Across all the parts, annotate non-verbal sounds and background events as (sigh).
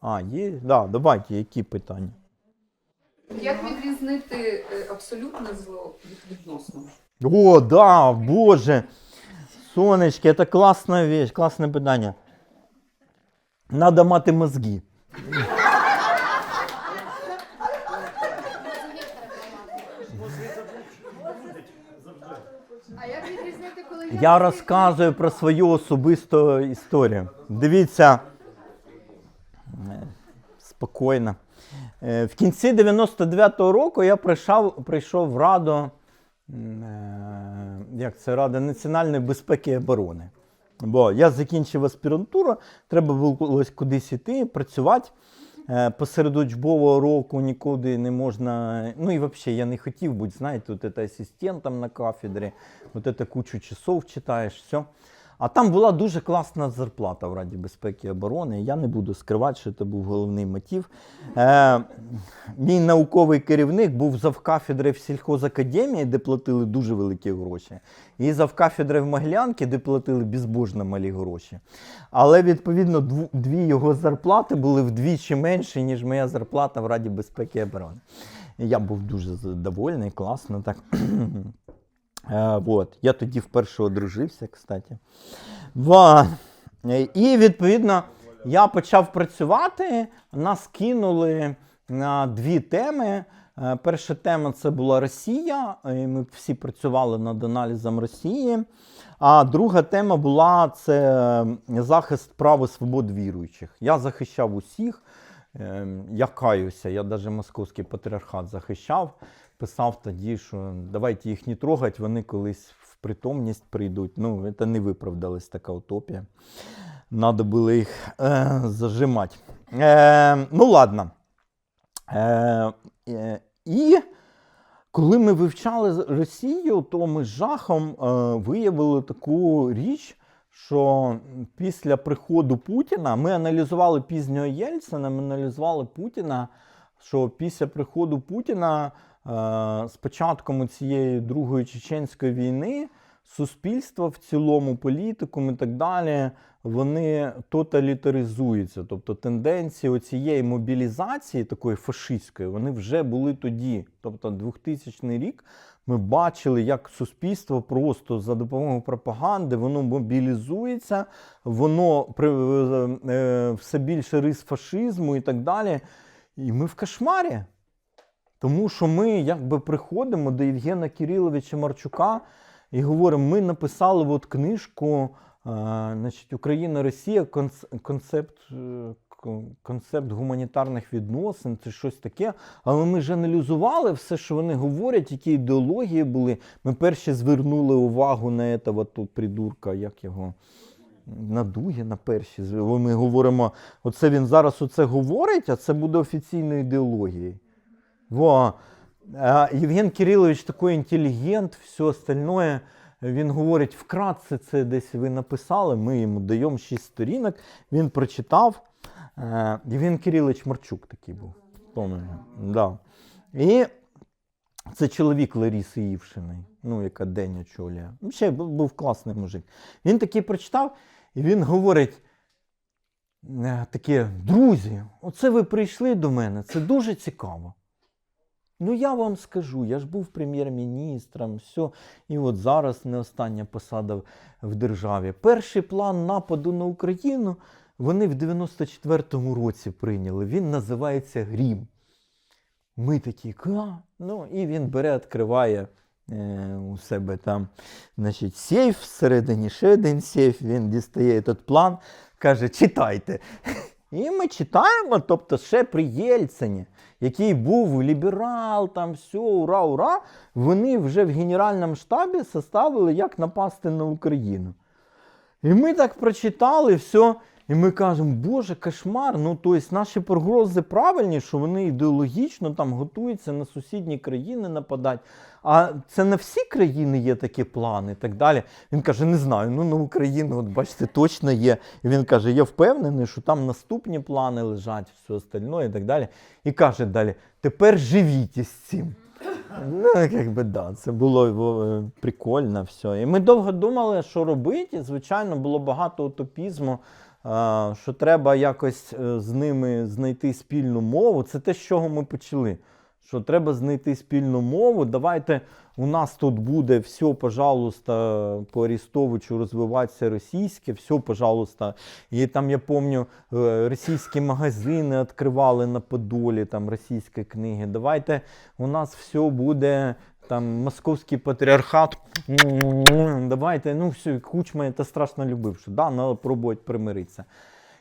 А, є? Да, давайте, які питання? Як відрізнити е, абсолютне зло від відносного? О, да, боже. Сонечки, це класна вещь, класне питання. Надо мати мозги. Я розказую про свою особисту історію. Дивіться. Е, Спокійно. Е, В кінці 99-го року я прийшов, прийшов в Раду, е, як це Рада національної безпеки і оборони. Бо я закінчив аспірантуру, треба було кудись іти, працювати. Посеред учбового року нікуди не можна. Ну і взагалі я не хотів бути, знаєте, от асистентом на кафедрі, от це кучу часов читаєш, все. А там була дуже класна зарплата в Раді безпеки і оборони. Я не буду скривати, що це був головний мотив. Е, мій науковий керівник був завкафедри в сільхозакадемії, де платили дуже великі гроші, і завкафедри в Могилянці, де платили безбожно малі гроші. Але відповідно дві його зарплати були вдвічі менші, ніж моя зарплата в Раді безпеки і оборони. Я був дуже задоволений, класно так. Е, вот. Я тоді вперше одружився, кстати. Е, І відповідно я почав працювати. Нас кинули на дві теми. Е, Перша тема це була Росія. і Ми всі працювали над аналізом Росії. А друга тема була це захист прав і свобод віруючих. Я захищав усіх. Е, Я каюся, я навіть московський патріархат захищав. Писав тоді, що давайте їх не трогати, вони колись в притомність прийдуть. Ну, це не виправдалась така утопія. Надо було їх е, зажимати. Е, ну, ладно. Е, е, і коли ми вивчали Росію, то ми з жахом е, виявили таку річ, що після приходу Путіна ми аналізували пізнього Єльцина, ми аналізували Путіна, що після приходу Путіна з початком цієї Другої чеченської війни суспільство в цілому, політикум і так далі, вони тоталітаризуються. Тобто тенденції цієї мобілізації, такої фашистської, вони вже були тоді. Тобто 2000 рік ми бачили, як суспільство просто за допомогою пропаганди воно мобілізується, воно е, е, все більше рис фашизму і так далі. І ми в кошмарі. Тому що ми якби приходимо до Євгена Кириловича Марчука і говоримо: ми написали от книжку е, Україна-Росія, концепт, е, концепт гуманітарних відносин, це щось таке. Але ми ж аналізували все, що вони говорять, які ідеології були. Ми перші звернули увагу на этого тут придурка, як його. На Дугі, на перші. Ми говоримо, оце він зараз оце говорить, а це буде офіційною ідеологією. Во. Євген Кирилович такий інтелігент, все остальное. Він говорить, вкратце це десь ви написали, ми йому даємо 6 сторінок, він прочитав. Е, Євген Кирилович Марчук такий був. Да. І це чоловік Ларіси Івшиної, ну, яка день очолює. Був був класний мужик. Він такий прочитав, і він говорить: е, таке, друзі, оце ви прийшли до мене, це дуже цікаво. Ну, я вам скажу, я ж був прем'єр-міністром, все, і от зараз не остання посада в- державі. Перший план нападу на Україну вони в 94-му році прийняли. Він називається Грім. Ми такі, ка? Ну, і він бере, відкриває е, у себе там значить, сейф, всередині ще один сейф, він дістає цей план, каже, читайте. І ми читаємо, тобто ще при Єльцині, який був ліберал, там все, ура, ура, вони вже в Генеральному штабі составили, як напасти на Україну. І ми так прочитали все, і ми кажемо, Боже, кошмар. Ну, тобто наші прогрози правильні, що вони ідеологічно там готуються на сусідні країни нападати. А це на всі країни є такі плани і так далі. Він каже, не знаю, ну на Україну, от бачите, точно є. І він каже, я впевнений, що там наступні плани лежать, все остальне і так далі. І каже далі: тепер живіть із цим. Ну, як да, це було е, прикольно все. І ми довго думали, що робити. Звичайно, було багато утопізму що треба якось е, з ними знайти спільну мову. Це те, з чого ми почали. Що треба знайти спільну мову. Давайте у нас тут буде все, пожалуйста, по Арістовичу розвиватися російське, все, пожалуйста. І там я пам'ятаю, е, російські магазини відкривали на Подолі, там російські книги. Давайте у нас все буде. Там московський патріархат. Давайте, ну все, Кучма це страшно любив, що да, треба пробувати примиритися.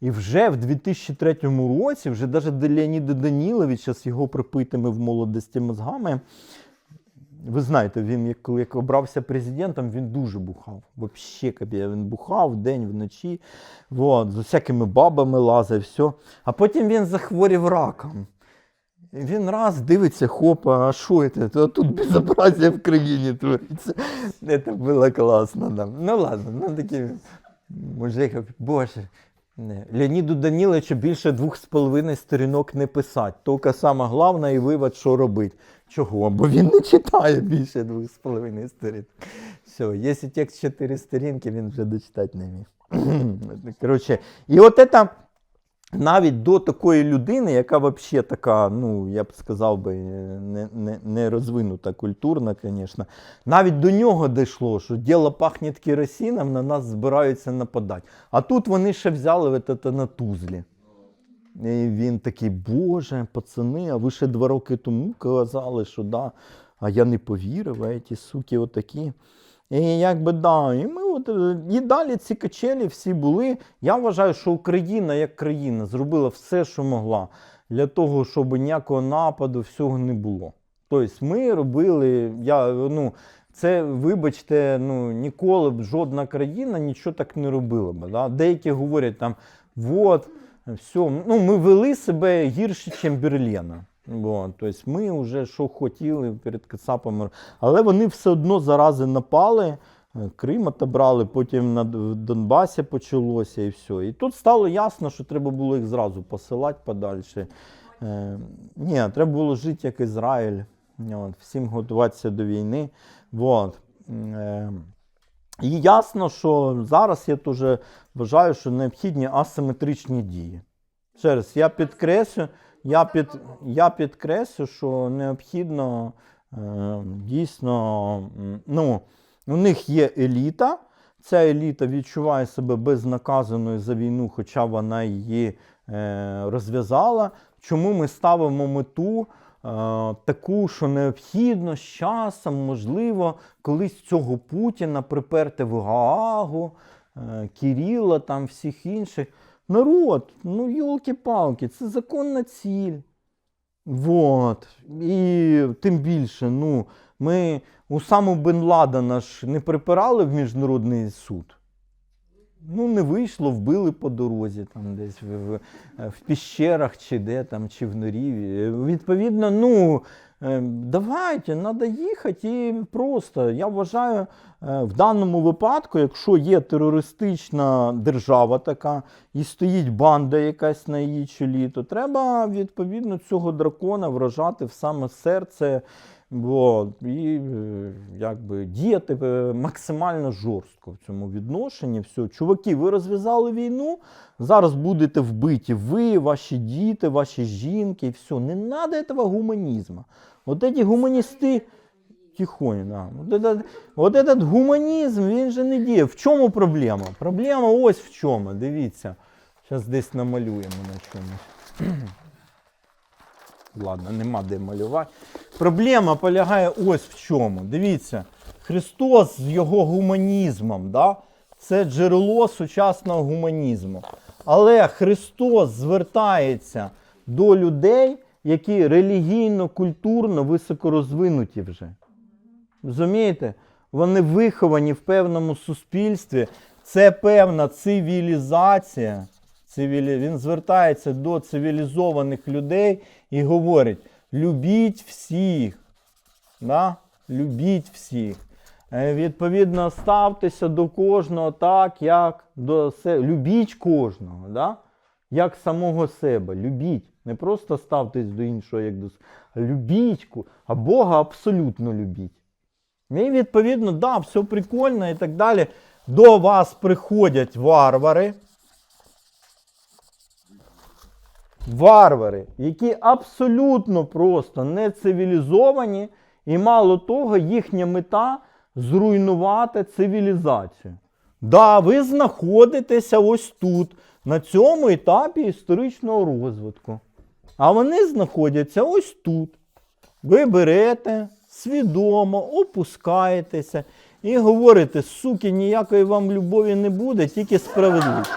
І вже в 2003 році, вже навіть до Леоніда Даніловича з його припитими в молодості мозгами, ви знаєте, він як, як обрався президентом, він дуже бухав. Взагалі, капі, він бухав день, вночі, вот, з усякими бабами лазив, все. А потім він захворів раком. Він раз дивиться, хопа, а що це? Тут безобразие в країні твориться. Це було класно. Да. Ну ладно, ну такі мужик, боже. Не. Леоніду Даніловичу більше двох з половиною сторінок не писати. Тільки саме головне і вивод, що робити. Чого? Бо він не читає більше двох з половиною сторінок. Все, якщо текст чотири сторінки, він вже дочитати не міг. (clears throat) Коротше, і от це навіть до такої людини, яка взагалі така, ну я б сказав би, не, не, не розвинута культурно, звісно, навіть до нього дійшло, що діло пахне керосином, на нас збираються нападати. А тут вони ще взяли це на тузлі. І він такий, боже, пацани, а ви ще два роки тому казали, що да, а я не повірив, а ці суки отакі. І якби да, і ми от е, і далі ці качелі всі були. Я вважаю, що Україна як країна зробила все, що могла, для того, щоб ніякого нападу, всього не було. Тобто ми робили, я, ну, це, вибачте, ну, ніколи б жодна країна нічого так не робила б. Да? Деякі говорять там, от, все, ну, ми вели себе гірше, ніж Берліна. Вот, тобто ми вже що хотіли перед Кацапами. Але вони все одно зарази напали, е, Крим отобрали, потім на Донбасі почалося і все. І тут стало ясно, що треба було їх зразу посилати подальше. Е, ні, треба було жити як Ізраїль, от, всім готуватися до війни. Вот. Е, і ясно, що зараз я теж вважаю, що необхідні асиметричні дії. Ще раз, я підкреслю, я, під, я підкреслю, що необхідно е, дійсно, ну, у них є еліта. Ця еліта відчуває себе безнаказаною за війну, хоча вона її е, розв'язала. Чому ми ставимо мету е, таку, що необхідно з часом, можливо, колись цього Путіна приперти в Гаагу, е, Кіріла, там всіх інших. Народ, ну йолки-палки, це законна ціль. Вот. І тим більше, ну, ми у саму Бен Ладена ж не припирали в міжнародний суд. Ну, не вийшло, вбили по дорозі, там десь в, в, в піщерах, чи де там, чи в норі. Відповідно, ну, давайте, треба їхати і просто. Я вважаю, е, в даному випадку, якщо є терористична держава така і стоїть банда якась на її чолі, то треба відповідно цього дракона вражати в саме серце. Бо і е, якби діяти е, максимально жорстко в цьому відношенні. Все, чуваки, ви розв'язали війну, зараз будете вбиті. Ви, ваші діти, ваші жінки, все. Не треба цього гуманізму. От ці гуманісти. Тихонь, да. От этот, от этот гуманізм, він же не діє. В чому проблема? Проблема ось в чому. Дивіться. Зараз десь намалюємо на чомусь. Ладно, нема де малювати. Проблема полягає ось в чому. Дивіться, Христос з його гуманізмом, да? це джерело сучасного гуманізму. Але Христос звертається до людей, які релігійно, культурно високорозвинуті вже. Розумієте? Вони виховані в певному суспільстві. Це певна цивілізація. Цивілі... Він звертається до цивілізованих людей і говорить: любіть всіх. Да? Любіть всіх. Е, Відповідно, ставтеся до кожного так, як до себе. Любіть кожного, да? як самого себе. Любіть. Не просто ставтесь до іншого, як до себе. Любіть, а Бога абсолютно любіть. І відповідно, да, все прикольно і так далі. До вас приходять варвари. Варвари, які абсолютно просто не цивілізовані, і мало того, їхня мета зруйнувати цивілізацію. Да, ви знаходитеся ось тут, на цьому етапі історичного розвитку. А вони знаходяться ось тут. Ви берете свідомо, опускаєтеся і говорите, суки, ніякої вам любові не буде, тільки справедливість.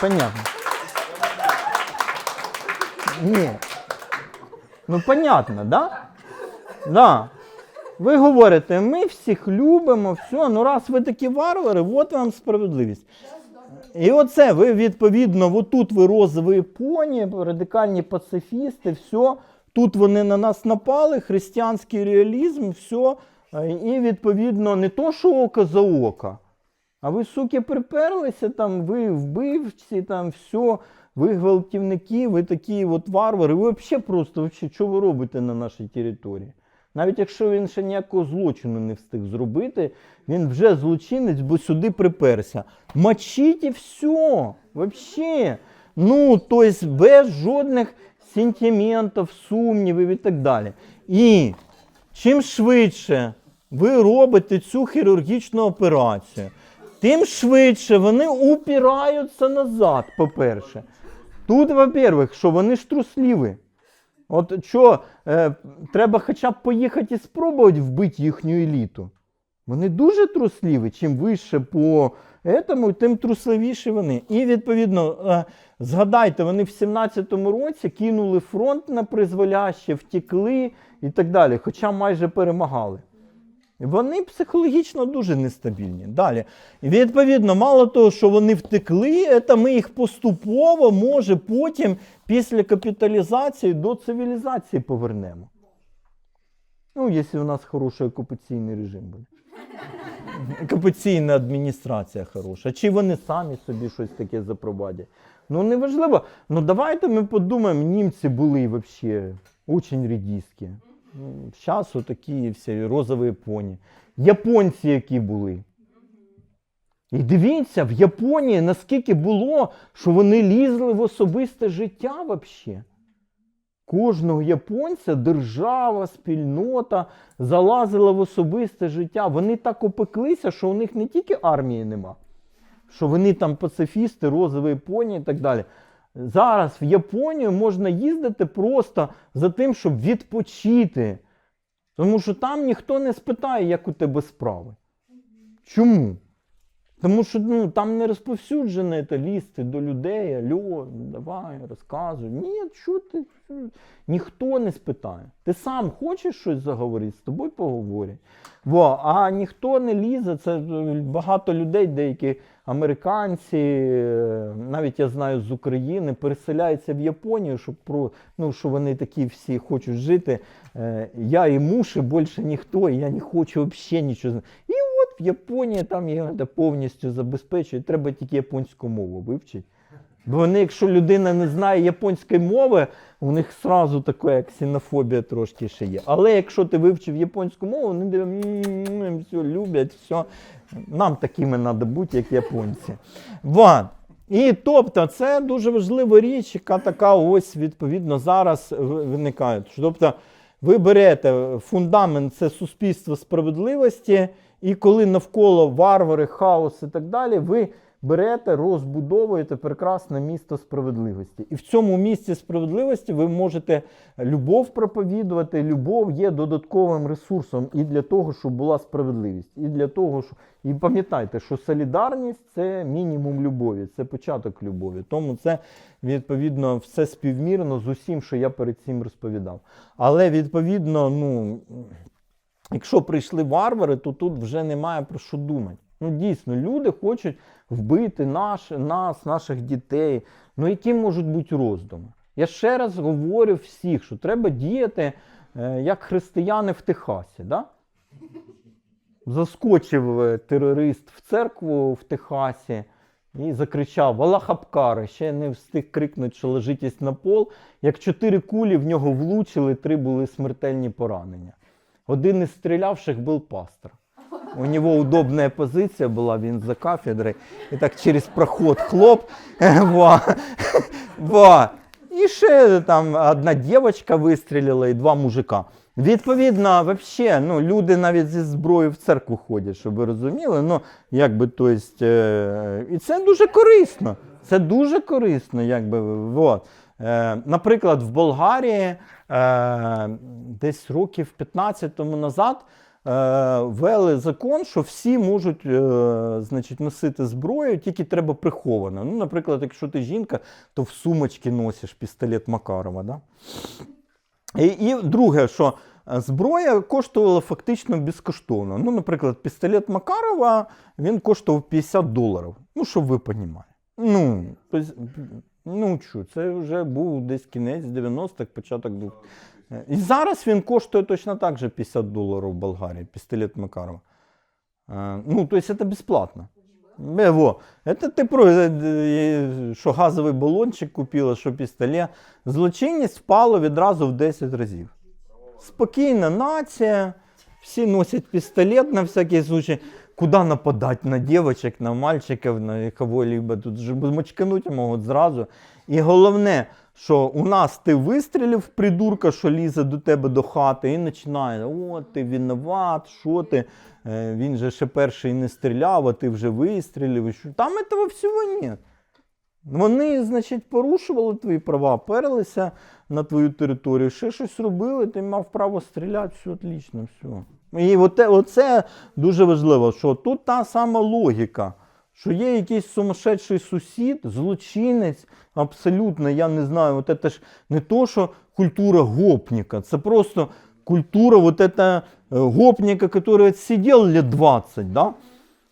Понятно. Ні. Ну, понятно, да? Да. Ви говорите, ми всіх любимо, все, ну раз ви такі варвари, от вам справедливість. І оце ви відповідно, отут ви розові поні, радикальні пацифісти, все. Тут вони на нас напали, християнський реалізм, все. І відповідно не то, що око за око, а ви, суки, приперлися там, ви вбивці, там все, ви гвалтівники, ви такі от варвари. Ви взагалі просто, вообще, що ви робите на нашій території? Навіть якщо він ще ніякого злочину не встиг зробити, він вже злочинець, бо сюди приперся. Мочіть і все. Вообще. Ну, тобто без жодних сентиментів, сумнівів і так далі. І чим швидше ви робите цю хірургічну операцію, тим швидше вони упираються назад, по-перше. Тут, во-первых, що вони ж трусливі. От що, е, треба хоча б поїхати і спробувати вбити їхню еліту. Вони дуже трусливі. Чим вище по етому, тим трусливіші вони. І відповідно, е, згадайте, вони в 17-му році кинули фронт на призволяще, втекли і так далі, хоча майже перемагали. Вони психологічно дуже нестабільні. Далі. Відповідно, мало того, що вони втекли, це ми їх поступово, може, потім, після капіталізації до цивілізації повернемо. Ну, якщо у нас хороший окупаційний режим буде. Окупаційна адміністрація хороша. Чи вони самі собі щось таке запровадять? Ну, неважливо. Ну, давайте ми подумаємо, німці були взагалі дуже рідіські. Зараз такі всі розові поні. Японці, які були. І дивіться, в Японії наскільки було, що вони лізли в особисте життя взагалі. Кожного японця держава, спільнота залазила в особисте життя. Вони так опеклися, що у них не тільки армії нема, що вони там пацифісти, розові поні і так далі. Зараз в Японію можна їздити просто за тим, щоб відпочити. Тому що там ніхто не спитає, як у тебе справи. Чому? Тому що ну, там не розповсюджене це лізти до людей, альо, давай, розказуй. Ні, що ти? Ніхто не спитає. Ти сам хочеш щось заговорити, з тобою поговорять. Во, а ніхто не лізе. Це е, багато людей, деякі американці, е, навіть я знаю з України, переселяються в Японію, щоб про, ну, що вони такі всі хочуть жити. Е, Я і муж, і більше ніхто, і я не хочу взагалі нічого. знати. І от в Японії там їх це повністю забезпечують, треба тільки японську мову вивчити. Бо вони, якщо людина не знає японської мови, у них сразу така ксенофобія трошки ще є. Але якщо ти вивчив японську мову, вони дивляться, все люблять, все. Нам такими треба бути, як японці. Вот. І тобто це дуже важлива річ, яка така ось відповідно зараз виникає. Тобто ви берете фундамент це суспільство справедливості, і коли навколо варвари, хаос і так далі, ви берете, розбудовуєте прекрасне місто справедливості. І в цьому місті справедливості ви можете любов проповідувати. Любов є додатковим ресурсом і для того, щоб була справедливість, і для того, що і пам'ятайте, що солідарність це мінімум любові, це початок любові. Тому це відповідно все співмірно з усім, що я перед цим розповідав. Але відповідно, ну. Якщо прийшли варвари, то тут вже немає про що думати. Ну дійсно, люди хочуть вбити наш, нас, наших дітей. Ну які можуть бути роздуми? Я ще раз говорю всіх, що треба діяти е, як християни в Техасі. Да? Заскочив е, терорист в церкву в Техасі і закричав Аллах Абкари, ще не встиг крикнути, що ложитесь на пол. Як чотири кулі в нього влучили, три були смертельні поранення. Один із стрілявших був пастор. У нього удобная позиція була, він за кафедрою. І так через проход хлоп. (laughs) Во. (laughs) Во. І ще там одна дівчинка вистрілила і два мужика. Відповідно, вообще, ну, люди навіть зі зброєю в церкву ходять, щоб ви розуміли. Ну, якби, то есть, е, і це дуже корисно. Це дуже корисно, якби. Вот. Е, наприклад, в Болгарії е, десь років 15 тому назад ввели закон, що всі можуть е, значить, носити зброю, тільки треба приховано. Ну, наприклад, якщо ти жінка, то в сумочці носиш пістолет Макарова. Да? І, і друге, що е, зброя коштувала фактично безкоштовно. Ну, наприклад, пістолет Макарова він коштував 50 доларів. Ну, щоб ви розуміли. Ну, ну що, це вже був десь кінець 90-х, початок був. І зараз він коштує точно так же 50 доларів в Болгарії, пістолет Макарова. Е, Ну, то есть это бесплатно. Во. Это про е, е, що газовий балончик купила, що пістолет. Злочинність впала відразу в 10 разів. Спокійна нація, всі носять пістолет на всякий случай. Куди нападати? На дівчаток, на мальчиків, на кого-либо. Тут же мочкануть можуть зразу. І головне, що у нас ти вистрілив придурка, що лізе до тебе до хати, і починає: о, ти винуват, що ти? Е, Він же ще перший не стріляв, а ти вже вистрілив. І що? Там этого всього нет. Вони, значить, порушували твої права, перлися на твою територію, ще щось робили, ти мав право стріляти, все отлично, все. І оте, оце дуже важливо, що тут та сама логіка, що є якийсь сумасшедший сусід, злочинець, абсолютно, я не знаю, от це ж не то, що культура гопніка, це просто культура вот это е, гопніка, який сидів лет 20, да?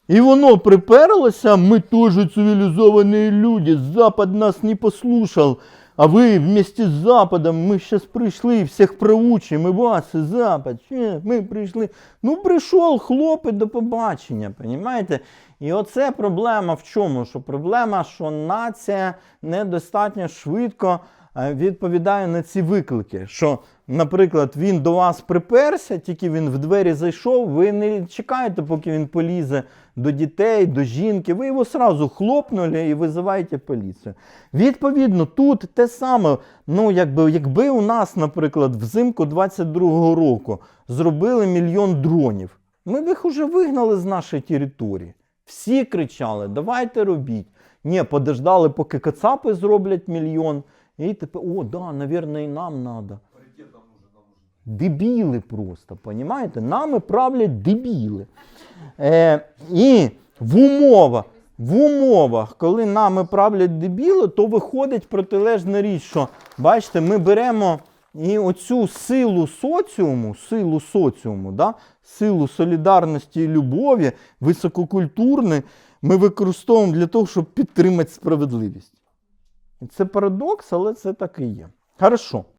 І воно приперлося, ми теж цивілізовані люди, Запад нас не послушав, а ви вместе з Западом, ми зараз прийшли, всіх проучимо, і вас, і Запад, ми прийшли. Ну, прийшов хлопець до побачення, понімаєте? І оце проблема в чому? Що проблема, що нація недостатньо швидко е, відповідає на ці виклики. Що, наприклад, він до вас приперся, тільки він в двері зайшов, ви не чекаєте, поки він полізе до дітей, до жінки. Ви його сразу хлопнули і визиваєте поліцію. Відповідно, тут те саме. Ну, якби, якби у нас, наприклад, взимку 22-го року зробили мільйон дронів, ми б їх уже вигнали з нашої території. Всі кричали: давайте робіть. Ні, подождали, поки кацапи зроблять мільйон. І тепер, о, да, навірно, і нам треба. Дебіли просто, понімаєте? Нами правлять дебіли. Е, і в умовах, в умовах, коли нами правлять дебіли, то виходить протилежна річ, що бачите, ми беремо і оцю силу соціуму, силу соціуму, да, силу солідарності і любові, висококультурне, ми використовуємо для того, щоб підтримати справедливість. Це парадокс, але це так і є. Хорошо.